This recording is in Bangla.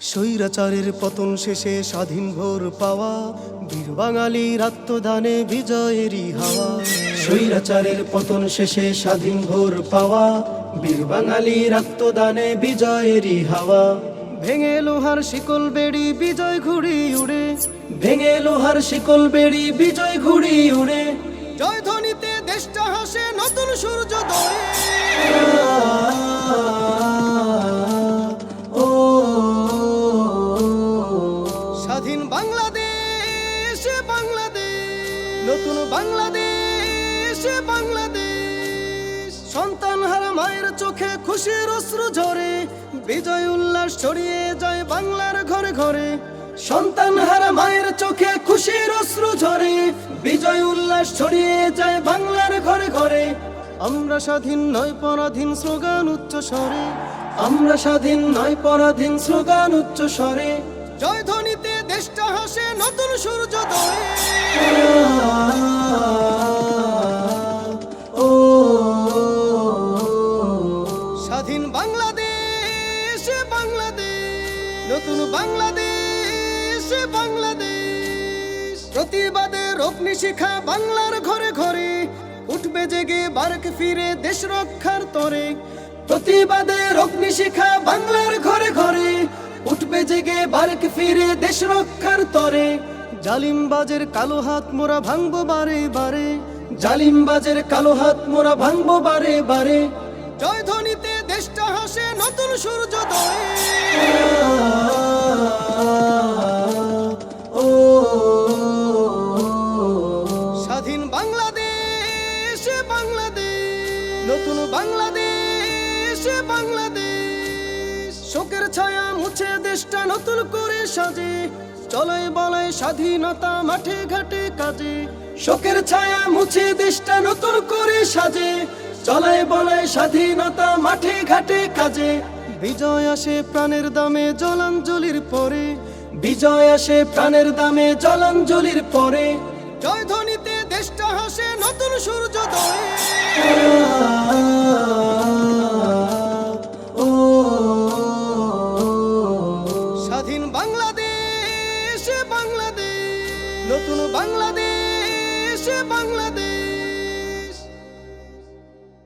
স্বৈরাচারের পতন শেষে স্বাধীন ভোর পাওয়া, বীর বাঙালির আত্মদানে বিজয়েরই হাওয়া। স্বৈরাচারের পতন শেষে স্বাধীন ভোর পাওয়া, বীর বাঙালির আত্মদানে বিজয়েরই হাওয়া। ভেঙে লোহার শিকল বেড়ি বিজয় ঘুড়ি উড়ে। ভেঙে লোহার শিকল বেড়ি বিজয় ঘুড়ি উড়ে। জয় ধ্বনিতে দেশটা হাসে নতুন সূর্যোদয়। নতুন বাংলাদেশ বাংলাদেশ। সন্তান হারা মায়ের চোখে খুশির অশ্রু ঝরে, বিজয় উল্লাস ছড়িয়ে যায় বাংলার ঘরে ঘরে। সন্তান হারা মায়ের চোখে খুশির অশ্রু ঝরে, বিজয় উল্লাস ছড়িয়ে যায় বাংলার ঘরে ঘরে। আমরা স্বাধীন নয় পরাধীন স্লোগান উচ্চ স্বরে। আমরা স্বাধীন নয় পরাধীন স্লোগান উচ্চ স্বরে। জয় ধ্বনিতে দেশটা হাসে নতুন সূর্যোদয়। নতুন বাংলাদেশ বাংলাদেশ। প্রতিবাদের শিখা বাংলার ঘরে ঘরে, উঠবে জেগে বারক ফিরে দেশ রক্ষার তরে। প্রতিবাদের শিখা বাংলার ঘরে ঘরে, উঠবে জেগে বারক ফিরে দেশ রক্ষার তরে। জালিমবাজের কালো হাত মোরা ভাঙবো বারে বারে। জালিমবাজের কালো হাত মোরা ভাঙবো বারে বারে। জয় ধ্বনিতে দেশটা হাসে নতুন সূর্যোদয়। নতুন বাংলাদেশ বাংলাদেশ। শোকের ছায়া মুছে দেশটা নতুন করে সাজে। চলে বলে স্বাধীনতা মাঠে ঘাটে কাজে। শোকের ছায়া মুছে দেশটা নতুন করে সাজে। চলে বলে স্বাধীনতা মাঠে ঘাটে কাজে। বিজয় আসে প্রাণের দামে জলাঞ্জলির পরে। বিজয় আসে প্রাণের দামে জলাঞ্জলির পরে। জয় ধ্বনিতে দেশটা হাসে নতুন সূর্যোদয়। স্বাধীন বাংলাদেশ বাংলাদেশ। নতুন বাংলাদেশ বাংলাদেশ।